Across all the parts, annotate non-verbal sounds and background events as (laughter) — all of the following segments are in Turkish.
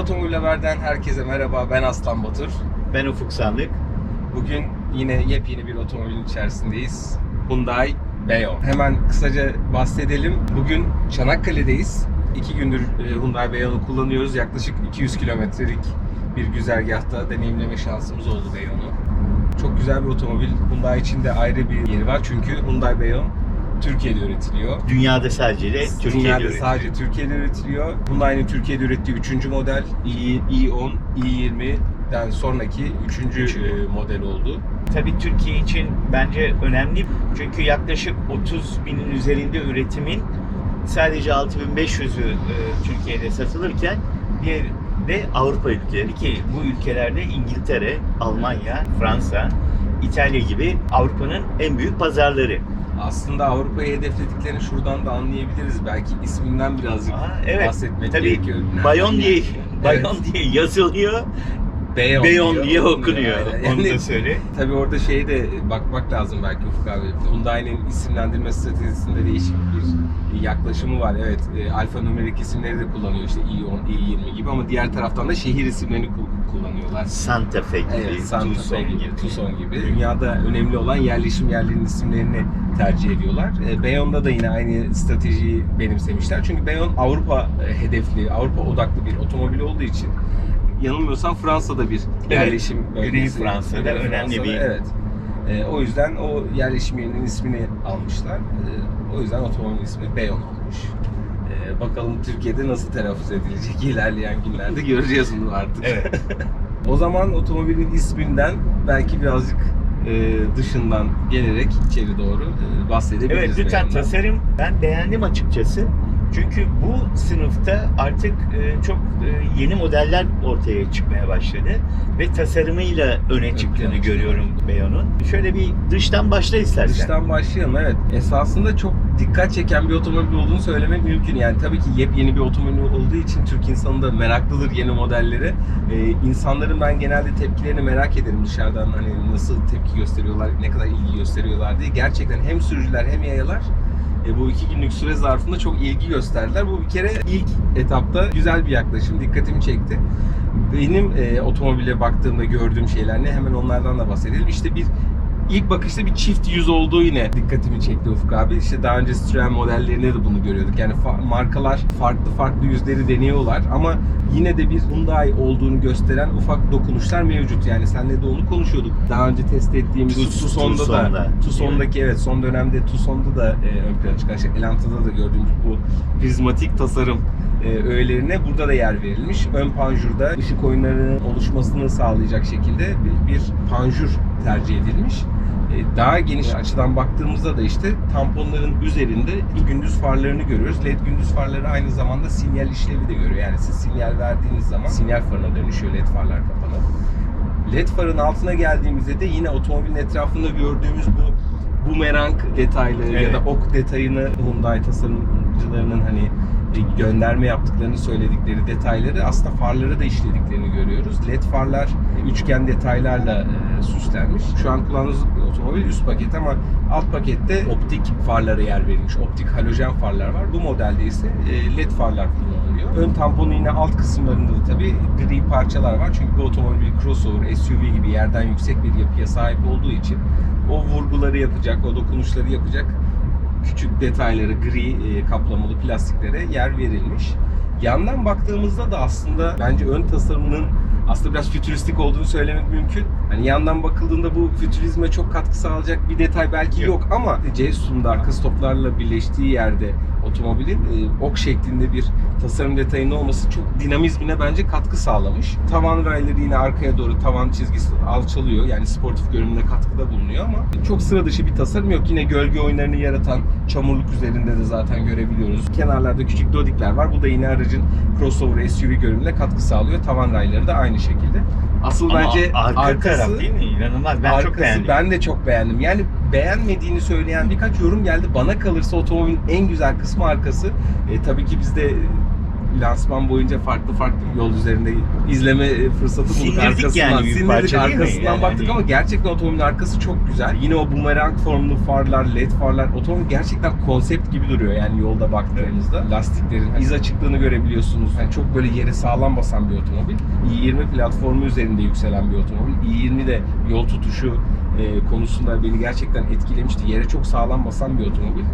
Otomobil Haber'den herkese merhaba. Ben Aslan Batur. Ben Ufuk Sandık. Bugün yine yepyeni bir otomobilin içerisindeyiz. Hyundai Beyon. Hemen kısaca bahsedelim. Bugün Çanakkale'deyiz. İki gündür e, Hyundai Beyon'u kullanıyoruz. Yaklaşık 200 kilometrelik bir güzergahta deneyimleme şansımız oldu Beyon'u. Çok güzel bir otomobil. Hyundai için de ayrı bir yeri var. Çünkü Hyundai Beyon Türkiye'de üretiliyor. Dünyada sadece de Türkiye'de Dünyada üretiyor. sadece Türkiye'de üretiliyor. Hyundai'nin Türkiye'de ürettiği 3. model i- i10, i20'den sonraki 3. model oldu. Tabii Türkiye için bence önemli. Çünkü yaklaşık 30 binin üzerinde üretimin sadece 6500'ü e, Türkiye'de satılırken diğer de Avrupa ülkeleri ki bu ülkelerde İngiltere, Almanya, Fransa, İtalya gibi Avrupa'nın en büyük pazarları. Aslında Avrupa'yı hedeflediklerini şuradan da anlayabiliriz. Belki isminden birazcık Aa, evet. bahsetmek Tabii gerekiyor. Bayon diye. (laughs) Bayon diye yazılıyor. Beyon, Beyon diye okunuyor. Aynen. Onu Yani da söyle. Tabii orada şeye de bakmak lazım belki Ufuk abi. Hyundai'nin isimlendirme stratejisinde değişik bir yaklaşımı var. Evet, e, alfanumerik isimleri de kullanıyor işte i10, i20 gibi ama diğer taraftan da şehir isimlerini ku- kullanıyorlar. Santa Fe gibi, Evet, Santa Fe Tucson gibi, gibi. Tucson gibi. Dünyada önemli olan yerleşim yerlerinin isimlerini tercih ediyorlar. E, Beyon'da da yine aynı stratejiyi benimsemişler. Çünkü Beyon Avrupa e, hedefli, Avrupa odaklı bir otomobil olduğu için yanılmıyorsam Fransa'da bir yerleşim Güney bölgesi. Fransa'da Güney önemli Fransa'da, bir- Evet. E, o yüzden o yerleşim yerinin ismini almışlar. E, o yüzden otomobilin ismi Beyon olmuş. E, bakalım Türkiye'de nasıl telaffuz edilecek (laughs) ilerleyen günlerde göreceğiz bunu artık. Evet. (laughs) O zaman otomobilin isminden belki birazcık e, dışından gelerek içeri doğru e, bahsedebiliriz. Evet lütfen tasarım ben beğendim açıkçası. Çünkü bu sınıfta artık e, çok e, yeni modeller ortaya çıkmaya başladı ve tasarımıyla öne çıktığını plana görüyorum Beyon'un. Şöyle bir dıştan başla istersen. Dıştan başlayalım evet. Esasında çok dikkat çeken bir otomobil olduğunu söylemek mümkün. Yani tabii ki yepyeni bir otomobil olduğu için Türk insanı da meraklıdır yeni modellere. Ee, insanların ben genelde tepkilerini merak ederim dışarıdan hani nasıl tepki gösteriyorlar, ne kadar ilgi gösteriyorlar diye. Gerçekten hem sürücüler hem yayalar e, bu iki günlük süre zarfında çok ilgi gösterdiler. Bu bir kere ilk etapta güzel bir yaklaşım, dikkatimi çekti. Benim e, otomobile baktığımda gördüğüm şeyler ne hemen onlardan da bahsedelim. İşte bir ilk bakışta bir çift yüz olduğu yine dikkatimi çekti Ufuk abi. İşte daha önce Citroen modellerinde de bunu görüyorduk. Yani fa- markalar farklı farklı yüzleri deniyorlar ama yine de bir Hyundai olduğunu gösteren ufak dokunuşlar mevcut. Yani senle de onu konuşuyorduk. Daha önce test ettiğimiz Tus- Tucson'da da Tucson'da. Tucson'daki evet son dönemde Tucson'da da e, ön plana çıkan şey Elanta'da da gördüğümüz bu prizmatik tasarım e, öğelerine burada da yer verilmiş. Ön panjurda ışık oyunlarının oluşmasını sağlayacak şekilde bir, bir panjur tercih edilmiş. E, Daha geniş açıdan baktığımızda da işte tamponların üzerinde gündüz farlarını görüyoruz. LED gündüz farları aynı zamanda sinyal işlevi de görüyor. Yani siz sinyal verdiğiniz zaman sinyal farına dönüşüyor LED farlar kapanıp. LED farın altına geldiğimizde de yine otomobilin etrafında gördüğümüz bu bumerang detaylı ya Evet. da ok detayını Hyundai tasarımcılarının hani gönderme yaptıklarını söyledikleri detayları aslında farları da işlediklerini görüyoruz. LED farlar e, üçgen detaylarla e, süslenmiş. Şu an kullandığımız otomobil üst paket ama alt pakette optik farlara yer verilmiş. Optik halojen farlar var. Bu modelde ise e, LED farlar kullanılıyor. Ön tamponu yine alt kısımlarında da tabii gri parçalar var. Çünkü bu otomobil crossover, SUV gibi yerden yüksek bir yapıya sahip olduğu için o vurguları yapacak, o dokunuşları yapacak küçük detayları, gri e, kaplamalı plastiklere yer verilmiş. Yandan baktığımızda da aslında bence ön tasarımının aslında biraz fütüristik olduğunu söylemek mümkün. Hani yandan bakıldığında bu fütürizme çok katkı sağlayacak bir detay belki yok, ama C-Sun'da arka stoplarla birleştiği yerde otomobilin e, ok şeklinde bir tasarım detayının olması çok dinamizmine bence katkı sağlamış. Tavan rayları yine arkaya doğru tavan çizgisi alçalıyor. Yani sportif görünümüne katkıda bulunuyor ama çok sıra dışı bir tasarım yok. Yine gölge oyunlarını yaratan çamurluk üzerinde de zaten görebiliyoruz. Kenarlarda küçük dodikler var. Bu da yine aracın crossover SUV görünümüne katkı sağlıyor. Tavan rayları da aynı şekilde. Asıl Ama bence arka arkası taraf değil mi? İnanılmaz. Ben çok Arkası beğendim. Ben de çok beğendim. Yani beğenmediğini söyleyen birkaç yorum geldi. Bana kalırsa otomobilin en güzel kısmı arkası. E, tabii ki biz de lansman boyunca farklı farklı yol üzerinde izleme fırsatı bulduk Sindirdik arkasından. yani bir Sindirdik parça arkasından Yani baktık ama gerçekten otomobilin arkası çok güzel. Yine o bumerang formlu farlar, led farlar. Otomobil gerçekten konsept gibi duruyor yani yolda baktığınızda. Lastiklerin iz açıklığını görebiliyorsunuz. Yani çok böyle yere sağlam basan bir otomobil. i20 platformu üzerinde yükselen bir otomobil. i20 de yol tutuşu e, konusunda beni gerçekten etkilemişti. Yere çok sağlam basan bir otomobil.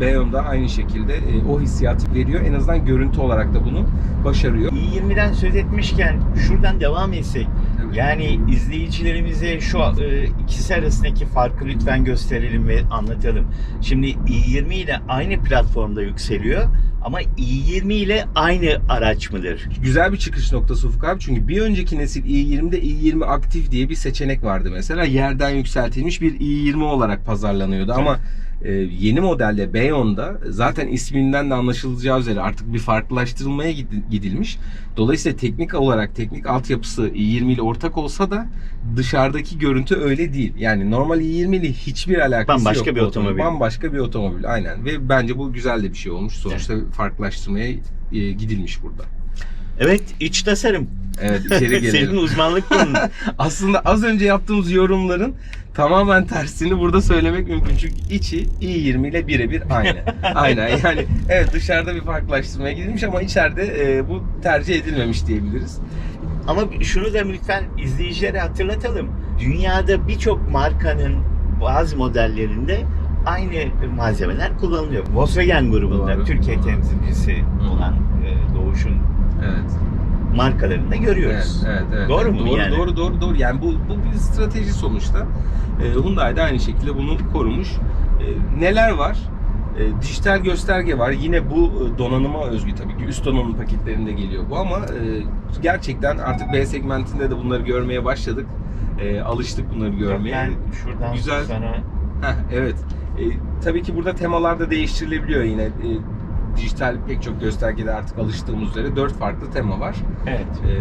Beyon da aynı şekilde e, o hissiyatı veriyor. En azından görüntü olarak da bunu başarıyor. i20'den söz etmişken şuradan devam etsek. Evet. Yani izleyicilerimize şu e, ikisi arasındaki farkı lütfen gösterelim ve anlatalım. Şimdi i20 ile aynı platformda yükseliyor ama i20 ile aynı araç mıdır? Güzel bir çıkış noktası Ufuk abi. Çünkü bir önceki nesil i20'de i20 aktif diye bir seçenek vardı mesela. Yerden yükseltilmiş bir i20 olarak pazarlanıyordu ama e, yeni modelde Beyon'da zaten isminden de anlaşılacağı üzere artık bir farklılaştırılmaya gidi- gidilmiş. Dolayısıyla teknik olarak teknik altyapısı i20 ile ortak olsa da dışarıdaki görüntü öyle değil. Yani normal i20 ile hiçbir alakası Bambaşka yok. bir otomobil. Bambaşka bir otomobil aynen ve bence bu güzel de bir şey olmuş. Sonuçta farklılaştırmaya e, gidilmiş burada. Evet, iç tasarım. Evet içeri (laughs) gelelim. Senin uzmanlık konun. (laughs) Aslında az önce yaptığımız yorumların tamamen tersini burada söylemek mümkün. Çünkü içi i20 ile birebir aynı. (laughs) Aynen yani evet dışarıda bir farklılaştırmaya gidilmiş ama içeride e, bu tercih edilmemiş diyebiliriz. Ama şunu da lütfen izleyicilere hatırlatalım. Dünyada birçok markanın bazı modellerinde aynı malzemeler kullanılıyor. Volkswagen grubunda Doğru, Türkiye temsilcisi olan e, Doğuş'un Evet. markalarında görüyoruz. Evet, evet, evet. Doğru mu Doğru, yani? doğru, doğru, doğru. Yani bu, bu bir strateji sonuçta. E, Hyundai de aynı şekilde bunu korumuş. E, neler var? E, dijital gösterge var. Yine bu e, donanıma özgü tabii ki. Üst donanım paketlerinde geliyor bu ama e, gerçekten artık B segmentinde de bunları görmeye başladık. E, alıştık bunları görmeye. Ben şuradan Güzel. sana Heh, evet. E, tabii ki burada temalar da değiştirilebiliyor yine. E, dijital pek çok göstergede artık alıştığımız üzere dört farklı tema var. evet. E,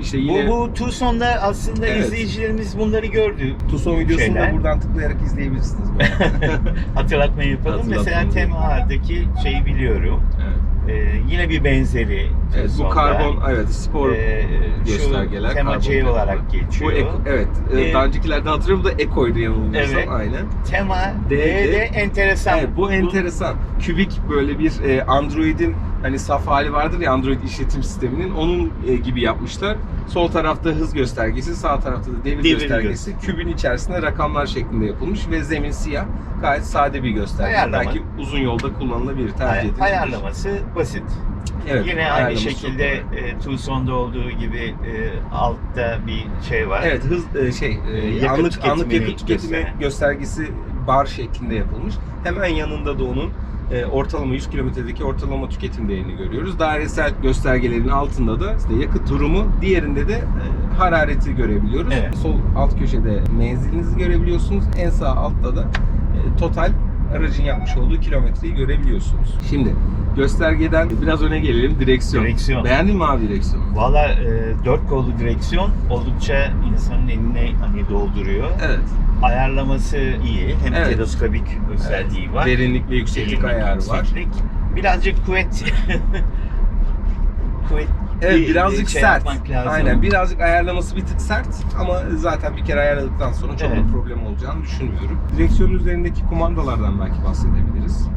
işte yine... Bu, bu Tucson'da aslında Evet. izleyicilerimiz bunları gördü. Tucson videosunu şeyler. da buradan tıklayarak izleyebilirsiniz. bu (laughs) arada. Hatırlatma yapalım. Hatırlatma Mesela. Tema'daki şeyi biliyorum. evet. Ee, yine bir benzeri evet, bu karbon, evet spor Ee, göstergeler. Tema C olarak geçiyor. Bu eko, evet. e, Ee, daha öncekilerden hatırlıyorum bu da ekoydu yanılmıyorsam. Evet. Aynen. Tema D- de enteresan. Evet, bu enteresan. Kübik böyle bir e, Android'in hani saf hali vardır ya Android işletim sisteminin onun e, gibi yapmışlar. Sol tarafta hız göstergesi, sağ tarafta da devir, Devir göstergesi. Kübün içerisinde rakamlar şeklinde yapılmış ve zemin siyah. Gayet sade bir gösterge. Ayarlama. Belki uzun yolda kullanılabilir, tercih edilebilir. ayarlaması basit. Evet, Yine aynı şekilde e, Tucson'da olduğu gibi e, altta bir şey var. Evet hız e, şey e, Yakıt anlık anlık yakıt tüketimi göstergesi bar şeklinde yapılmış. Hemen yanında da onun e, ortalama 100 kilometredeki ortalama tüketim değerini görüyoruz. Dairesel göstergelerin altında da işte yakıt durumu, diğerinde de e, harareti görebiliyoruz. Evet. Sol alt köşede menzilinizi görebiliyorsunuz. En sağ altta da e, total aracın yapmış olduğu kilometreyi görebiliyorsunuz. Şimdi göstergeden biraz öne gelelim. Direksiyon. Direksiyon. Beğendin mi abi direksiyonu? Valla e, dört kollu direksiyon oldukça insanın eline hani dolduruyor. Evet. Ayarlaması iyi. Hem Evet. teleskopik özelliği var. Derinlik ve yükseklik Derinlik, ayarı var. yükseklik. Birazcık kuvvet (laughs) kuvvet Evet bir birazcık şey sert. Aynen birazcık ayarlaması bir tık sert ama zaten bir kere ayarladıktan sonra çok Evet. da problem olacağını düşünmüyorum. Direksiyonun üzerindeki kumandalardan belki bahsedebiliriz.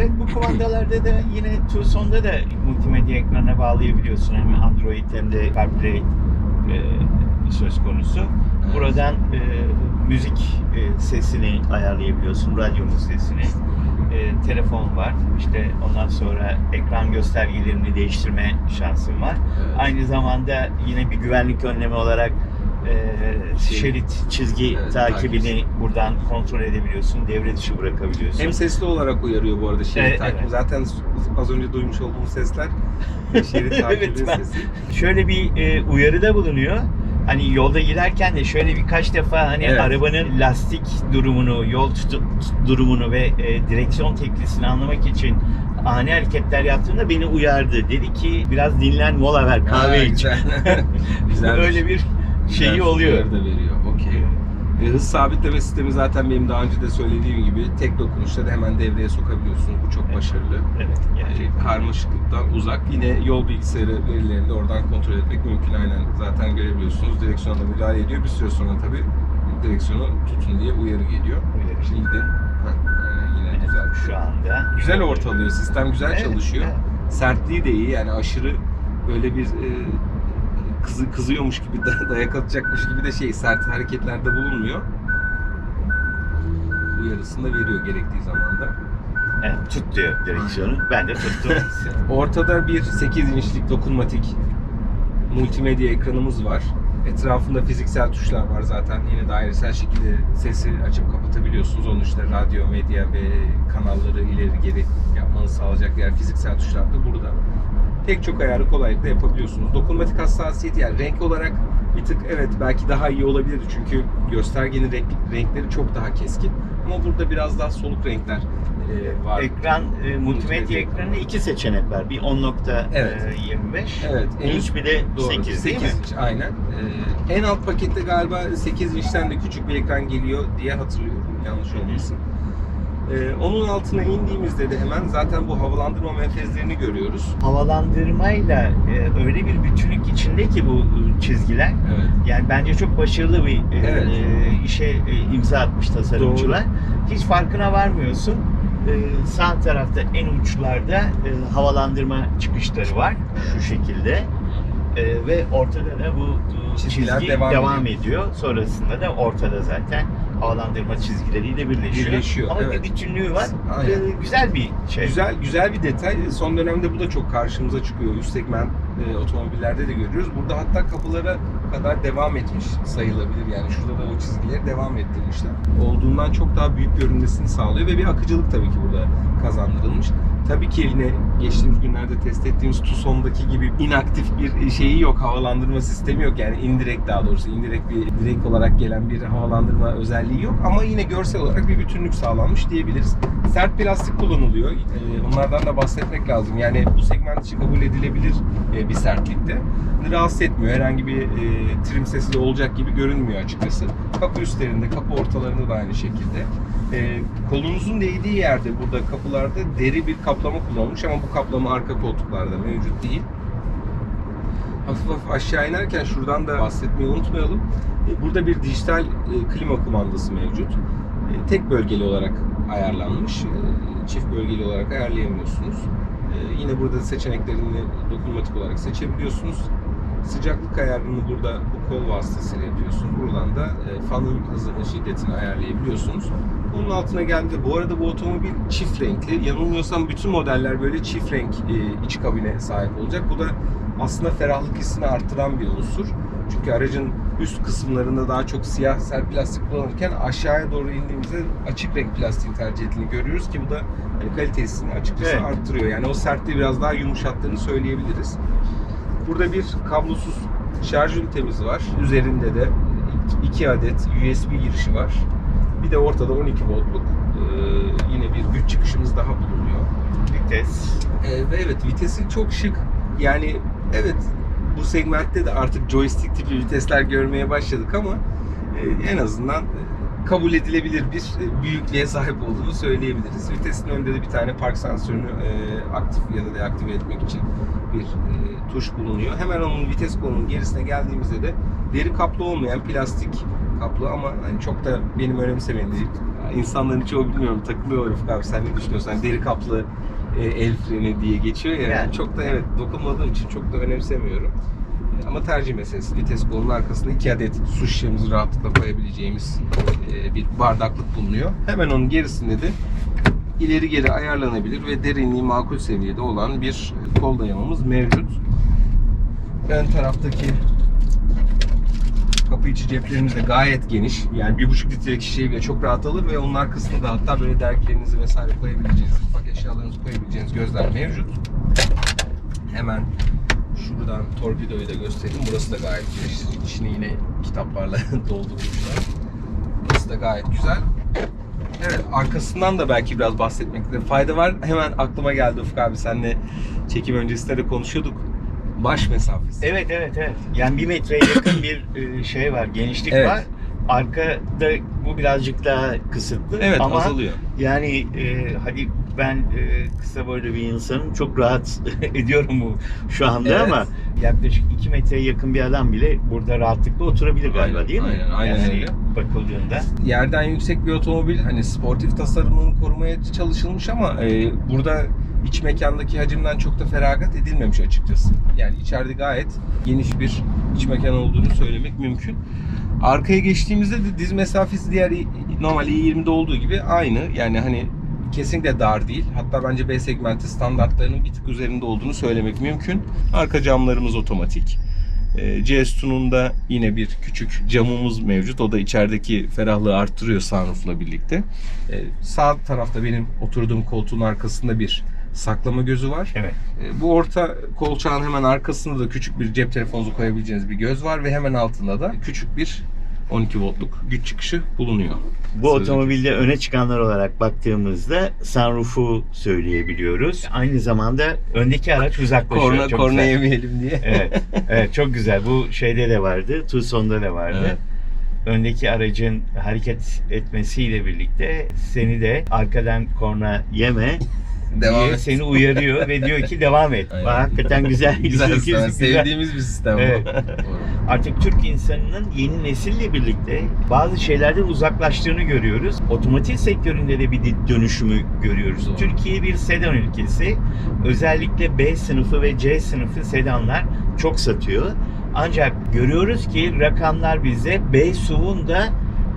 Evet bu kumandalarda da yine Tucson'da da multimedya ekranına bağlayabiliyorsun. Hem Android hem de CarPlay e, söz konusu. Evet. Buradan e, müzik e, sesini ayarlayabiliyorsun, radyonun sesini. E, telefon var. İşte ondan sonra ekran göstergelerini değiştirme şansın var. Evet. Aynı zamanda yine bir güvenlik önlemi olarak e, şerit çizgi Evet, takibini takip. buradan kontrol edebiliyorsun, devre dışı bırakabiliyorsun. Hem sesli olarak uyarıyor bu arada şerit Evet, takibi. evet. Zaten az önce duymuş olduğumuz sesler (laughs) şerit (laughs) takibinin Evet, sesi. şöyle bir e, uyarıda bulunuyor. Hani yolda giderken de şöyle birkaç defa hani Evet. arabanın lastik durumunu, yol tutu- durumunu ve e, direksiyon teklisini anlamak için ani hareketler yaptığında beni uyardı. Dedi ki biraz dinlen, mola ver, kahve Ha, iç. güzel. (laughs) Öyle bir şeyi oluyor. uyarı da veriyor. Okey. E, hız sabitleme sistemi zaten benim daha önce de söylediğim gibi tek dokunuşta da hemen devreye sokabiliyorsunuz. Bu çok başarılı. Evet. Yani Gerçekten. karmaşıklıktan uzak. Yine yol bilgisayarı verilerini de oradan kontrol etmek mümkün. Aynen zaten görebiliyorsunuz. Direksiyona müdahale ediyor. Bir süre sonra tabii direksiyonu tutun diye uyarı geliyor. Şey. Şimdi heh, aynen yine güzel. Şu anda. Güzel ortalıyor. Sistem güzel Evet, çalışıyor. evet. Sertliği de iyi. Yani aşırı böyle bir e, kızı, kızıyormuş gibi (laughs) da- dayak atacakmış gibi de şey sert hareketlerde bulunmuyor. Uyarısını da veriyor gerektiği zamanda. Evet, tut diyor direksiyonu. Ben de tuttum. (laughs) Ortada bir 8 inçlik dokunmatik multimedya ekranımız var. Etrafında fiziksel tuşlar var zaten. Yine dairesel şekilde sesi açıp kapatabiliyorsunuz. Onun işte radyo, medya ve kanalları ileri geri yapmanızı sağlayacak diğer fiziksel tuşlar da burada. Pek çok ayarı kolaylıkla yapabiliyorsunuz. Dokunmatik hassasiyet yani renk olarak bir tık evet belki daha iyi olabilirdi çünkü göstergenin renk, renkleri çok daha keskin. Ama burada biraz daha soluk renkler e, var. Ekran, e, multimedya ekranında iki seçenek var. Bir 10.25, Evet. Evet, en inç bir de Doğru. 8 değil mi? inç aynen. Ee, en alt pakette galiba 8 inçten de küçük bir ekran geliyor diye hatırlıyorum. Yanlış olmasın. Ee, onun altına indiğimizde de hemen zaten bu havalandırma menfezlerini görüyoruz. Havalandırmayla e, öyle bir bütünlük içinde ki bu e, çizgiler. Evet. Yani bence çok başarılı bir e, Evet. e, işe e, imza atmış tasarımcılar. Hiç farkına varmıyorsun. E, sağ tarafta en uçlarda e, havalandırma çıkışları var şu şekilde. E, ve ortada da bu e, Çizgiler çizgi devam devam, ediyor. ediyor. Sonrasında da ortada zaten havalandırma çizgileriyle birleşiyor. Birleşiyor, Ama evet. bir bütünlüğü var. Aynen. E, güzel bir şey. Güzel güzel bir detay. Son dönemde bu da çok karşımıza çıkıyor. Üst segment e, otomobillerde de görüyoruz. Burada hatta kapılara kadar devam etmiş sayılabilir. Yani şurada da o çizgileri devam ettirmişler. Olduğundan çok daha büyük görünmesini sağlıyor ve bir akıcılık tabii ki burada kazandırılmış. Tabii ki yine geçtiğimiz günlerde test ettiğimiz Tucson'daki gibi inaktif bir şeyi yok. Havalandırma sistemi yok. Yani indirekt daha doğrusu indirekt bir direkt olarak gelen bir havalandırma özelliği yok. Ama yine görsel olarak bir bütünlük sağlanmış diyebiliriz. Sert plastik kullanılıyor. Ee, Onlardan da bahsetmek lazım. Yani bu segment için kabul edilebilir e, bir sertlikte. Rahatsız etmiyor. Herhangi bir e, trim sesi de olacak gibi görünmüyor açıkçası. Kapı üstlerinde, kapı ortalarında da aynı şekilde. E, kolunuzun değdiği yerde burada kapılarda deri bir kaplama kullanılmış ama bu kaplama arka koltuklarda mevcut değil. Hafif hafif aşağı inerken şuradan da bahsetmeyi unutmayalım. E, Burada bir dijital e, klima kumandası mevcut. E, Tek bölgeli olarak ayarlanmış. E, Çift bölgeli olarak ayarlayamıyorsunuz. E, Yine burada seçeneklerini dokunmatik olarak seçebiliyorsunuz. Sıcaklık ayarını burada bu kol vasıtasıyla yapıyorsunuz. Buradan da e, fanın hızını, şiddetini ayarlayabiliyorsunuz. Bunun altına geldi. Bu arada bu otomobil çift renkli. Yanılmıyorsam bütün modeller böyle çift renk e, iç kabine sahip olacak. Bu da aslında ferahlık hissini arttıran bir unsur. Çünkü aracın üst kısımlarında daha çok siyah sert plastik kullanırken aşağıya doğru indiğimizde açık renk plastiğin tercih edildiğini görüyoruz ki bu da hani kalite hissini açıkçası Evet. arttırıyor. Yani o sertliği biraz daha yumuşattığını söyleyebiliriz. Burada bir kablosuz şarj ünitemiz var. Üzerinde de iki adet USB girişi var. Bir de ortada 12 voltluk e, yine bir güç çıkışımız daha bulunuyor. Vites. Ee, ve evet vitesi çok şık. Yani evet bu segmentte de artık joystick tipi vitesler görmeye başladık ama e, en azından e, kabul edilebilir bir e, büyüklüğe sahip olduğunu söyleyebiliriz. Vitesin önünde de bir tane park sensörünü e, aktif ya da deaktive etmek için bir e, tuş bulunuyor. Hemen onun vites kolunun gerisine geldiğimizde de deri kaplı olmayan plastik kaplı ama hani çok da benim önemsemediğim insanların çoğu bilmiyorum takılıyor Ufuk abi sen ne düşünüyorsun? Hani deri kaplı e, el freni diye geçiyor ya. Yani. Çok da evet dokunmadığım için çok da önemsemiyorum. E, Ama tercih meselesi. Vites kolunun arkasında iki adet su şişemizi rahatlıkla koyabileceğimiz e, bir bardaklık bulunuyor. Hemen onun gerisinde de ileri geri ayarlanabilir ve derinliği makul seviyede olan bir kol dayamamız mevcut. Ön taraftaki kapı içi ceplerimiz de gayet geniş. Yani bir buçuk litrelik şişeyi bile çok rahat alır ve onun arkasında da hatta böyle dergilerinizi vesaire koyabileceğiniz, ufak eşyalarınızı koyabileceğiniz gözler mevcut. Hemen şuradan torpidoyu da göstereyim. Burası da gayet geniş. İçini yine kitaplarla (laughs) doldurmuşlar. Burası da gayet güzel. Evet arkasından da belki biraz bahsetmekte fayda var. Hemen aklıma geldi Ufuk abi seninle çekim öncesinde de konuşuyorduk. Baş mesafesi. Evet evet evet. Yani bir metreye yakın bir e, şey var, genişlik Evet. var. arkada bu birazcık daha kısıtlı Evet ama azalıyor. yani e, hadi ben e, kısa boylu bir insanım çok rahat (laughs) ediyorum bu şu anda Evet. ama yaklaşık 2 metreye yakın bir adam bile burada rahatlıkla oturabilir galiba Aynen, değil mi? aynen, aynen yani öyle. bakıldığında. yerden yüksek bir otomobil hani sportif tasarımını korumaya çalışılmış ama e, burada iç mekandaki hacimden çok da feragat edilmemiş açıkçası. Yani içeride gayet geniş bir iç mekan olduğunu söylemek mümkün. Arkaya geçtiğimizde de diz mesafesi diğer normal i20'de olduğu gibi aynı. Yani hani kesinlikle dar değil. Hatta bence B segmenti standartlarının bir tık üzerinde olduğunu söylemek mümkün. Arka camlarımız otomatik. E, CS2'nun da yine bir küçük camımız mevcut. O da içerideki ferahlığı arttırıyor sunroof'la birlikte. E, sağ tarafta benim oturduğum koltuğun arkasında bir saklama gözü var. Evet. E, bu orta kolçağın hemen arkasında da küçük bir cep telefonunuzu koyabileceğiniz bir göz var ve hemen altında da küçük bir 12 voltluk güç çıkışı bulunuyor. Bu Sözcük. otomobilde öne çıkanlar olarak baktığımızda sunroof'u söyleyebiliyoruz. Aynı zamanda öndeki araç uzaklaşıyor. Korna, Çok korna güzel. yemeyelim diye. Evet, evet çok güzel. Bu şeyde de vardı, Tucson'da da vardı. Evet. Öndeki aracın hareket etmesiyle birlikte seni de arkadan korna yeme Devam diye et. seni uyarıyor ve diyor ki devam et. Aynen. Bak, hakikaten güzel. (laughs) Güzel, güzel, sistem. sevdiğimiz bir sistem Evet. bu. Artık Türk insanının yeni nesille birlikte bazı şeylerden uzaklaştığını görüyoruz. Otomotiv sektöründe de bir dönüşümü görüyoruz. Doğru. Türkiye bir sedan ülkesi. Özellikle B sınıfı ve C sınıfı sedanlar çok satıyor. Ancak görüyoruz ki rakamlar bize B SUV'un da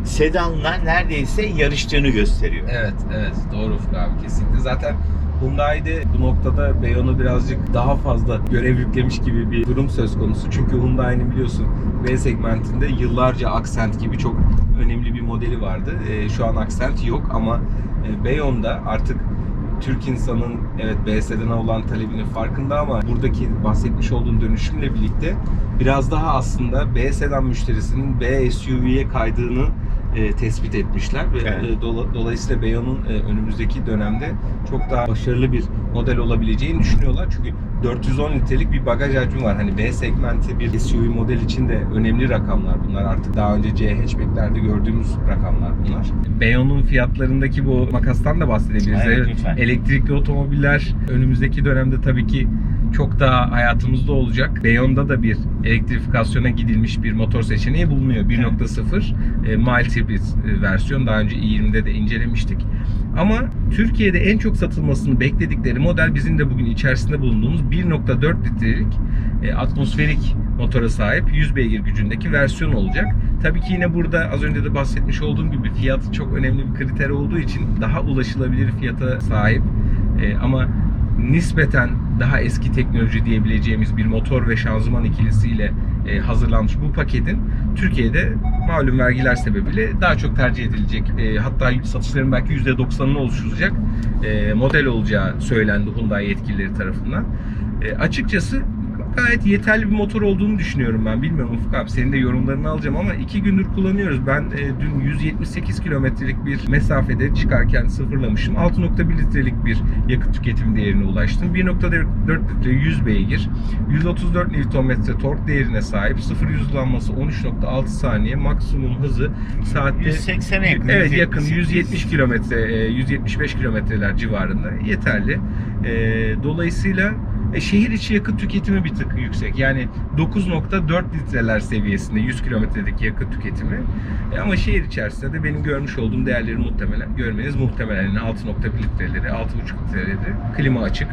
sedanla neredeyse yarıştığını gösteriyor. Evet, evet. Doğru Ufuk abi kesinlikle. Zaten Hyundai'de bu noktada Beyon'u birazcık daha fazla görev yüklemiş gibi bir durum söz konusu. Çünkü Hyundai'nin biliyorsun B segmentinde yıllarca Accent gibi çok önemli bir modeli vardı. Ee, şu an Accent yok ama e, Beyon'da artık Türk insanın evet B sedana olan talebinin farkında ama buradaki bahsetmiş olduğum dönüşümle birlikte biraz daha aslında B sedan müşterisinin B SUV'ye kaydığını e, tespit etmişler ve Evet. e, dola- dolayısıyla Beyon'un e, önümüzdeki dönemde çok daha başarılı bir model olabileceğini düşünüyorlar. Çünkü 410 litrelik bir bagaj hacmi var. Hani B segmenti bir SUV model için de önemli rakamlar bunlar. Artık daha önce C hatchback'lerde gördüğümüz rakamlar bunlar. Beyon'un fiyatlarındaki bu makastan da bahsedebiliriz. Evet, lütfen. Elektrikli otomobiller önümüzdeki dönemde tabii ki çok daha hayatımızda olacak. Beyon'da da bir elektrifikasyona gidilmiş bir motor seçeneği bulunuyor. 1.0 e, mild hibrit e, versiyon. Daha önce i20'de de incelemiştik. Ama Türkiye'de en çok satılmasını bekledikleri model bizim de bugün içerisinde bulunduğumuz 1.4 litrelik e, atmosferik motora sahip 100 beygir gücündeki versiyon olacak. Tabii ki yine burada az önce de bahsetmiş olduğum gibi fiyat çok önemli bir kriter olduğu için daha ulaşılabilir fiyata sahip ama nispeten daha eski teknoloji diyebileceğimiz bir motor ve şanzıman ikilisiyle e, hazırlanmış bu paketin Türkiye'de malum vergiler sebebiyle daha çok tercih edilecek e, hatta satışların belki %90'ını oluşturacak e, model olacağı söylendi Hyundai yetkilileri tarafından. E, açıkçası gayet yeterli bir motor olduğunu düşünüyorum ben. Bilmiyorum Ufuk abi senin de yorumlarını alacağım ama iki gündür kullanıyoruz. Ben e, dün 178 kilometrelik bir mesafede çıkarken sıfırlamışım. 6.1 litrelik bir yakıt tüketim değerine ulaştım. 1.4 litre 100 beygir. 134 Nm tork değerine sahip. 0 hızlanması 13.6 saniye. Maksimum hızı saatte 180'e yakın. Evet yakın 178. 170 kilometre, e, 175 kilometreler civarında yeterli. E, Dolayısıyla e, şehir içi yakıt tüketimi bir tık yüksek. Yani 9.4 litreler seviyesinde 100 kilometredeki yakıt tüketimi. E, Ama şehir içerisinde de benim görmüş olduğum değerleri muhtemelen görmeniz muhtemelen yani 6.1 litreleri, 6.5 litreleri klima açık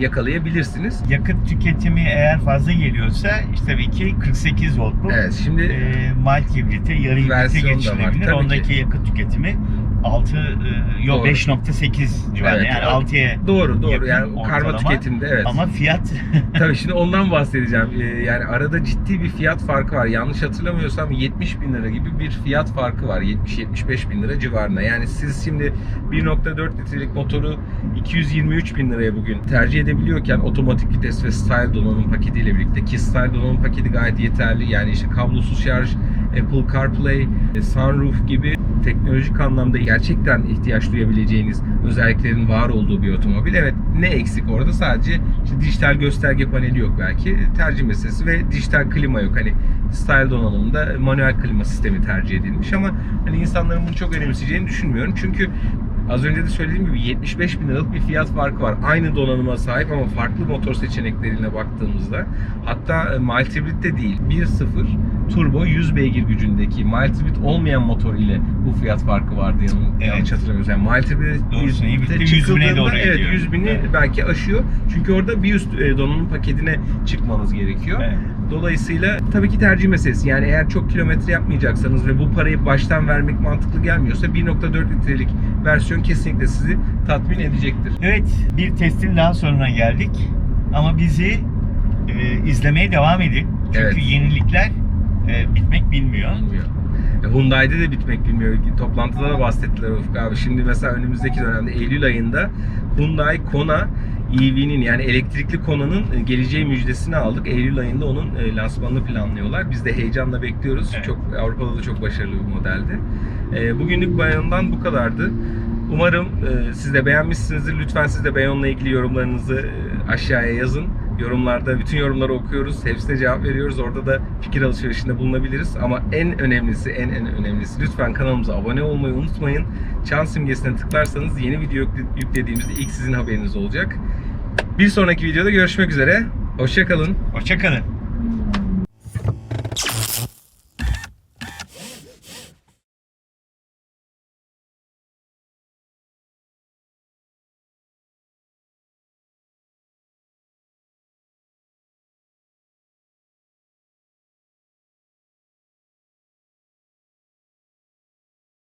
yakalayabilirsiniz. Yakıt tüketimi eğer fazla geliyorsa işte tabii ki 48 voltluk Evet şimdi e, mild hibrite, yarı hibrite geçilebilir. Ondaki ki. yakıt tüketimi 6 e, yok Doğru. 5.8 civarında. Evet, yani o- 6'ya doğru doğru yakın yani o karma ortalama. tüketimde evet. ama fiyat (laughs) Tabii şimdi ondan bahsedeceğim. Ee, yani arada ciddi bir fiyat farkı var. Yanlış hatırlamıyorsam 70 bin lira gibi bir fiyat farkı var. 70-75 bin lira civarında. Yani siz şimdi 1.4 litrelik motoru 223 bin liraya bugün tercih edebiliyorken otomatik vites ve style donanım paketiyle birlikte ki style donanım paketi gayet yeterli. Yani işte kablosuz şarj, Apple CarPlay, e, sunroof gibi teknolojik anlamda gerçekten ihtiyaç duyabileceğiniz özelliklerin var olduğu bir otomobil. Evet ne eksik orada? Sadece işte dijital gösterge paneli yok belki. Tercih meselesi ve dijital klima yok. Hani style donanımında manuel klima sistemi tercih edilmiş ama hani insanların bunu çok önemseyeceğini düşünmüyorum. Çünkü Az önce de söylediğim gibi 75 bin liralık bir fiyat farkı var. Aynı donanıma sahip ama farklı motor seçeneklerine baktığımızda hatta e, mild de değil 1.0 turbo 100 beygir gücündeki mild olmayan motor ile bu fiyat farkı vardı yanım, Evet. yanlış hatırlamıyorsam. Yani mild hibrit Doğrusu, hibrit'te de 100 bine doğru evet gidiyor. 100 bini Evet. belki aşıyor. Çünkü orada bir üst e, donanım paketine çıkmanız gerekiyor. Evet. Dolayısıyla tabii ki tercih meselesi. Yani eğer çok kilometre yapmayacaksanız ve bu parayı baştan vermek mantıklı gelmiyorsa 1.4 litrelik versiyon kesinlikle sizi tatmin edecektir. Evet, bir testin daha sonuna geldik. Ama bizi e, izlemeye devam edin. Çünkü Evet. yenilikler e, bitmek bilmiyor. Bilmiyor. E, Hyundai'de de bitmek bilmiyor. Toplantıda da bahsettiler Ufuk abi. Şimdi mesela önümüzdeki dönemde Eylül ayında Hyundai Kona EV'nin yani elektrikli Kona'nın e, geleceği müjdesini aldık. Eylül ayında onun e, lansmanını planlıyorlar. Biz de heyecanla bekliyoruz. Evet. Çok Avrupa'da da çok başarılı bir modeldi. Bugünlük bayanından bu kadardı. Umarım e, siz de beğenmişsinizdir. Lütfen siz de Beyon'la ilgili yorumlarınızı e, aşağıya yazın. Yorumlarda bütün yorumları okuyoruz. Hepsine cevap veriyoruz. Orada da fikir alışverişinde bulunabiliriz. Ama en önemlisi, en en önemlisi lütfen kanalımıza abone olmayı unutmayın. Çan simgesine tıklarsanız yeni video yükle- yüklediğimizde ilk sizin haberiniz olacak. Bir sonraki videoda görüşmek üzere. Hoşçakalın. Hoşçakalın.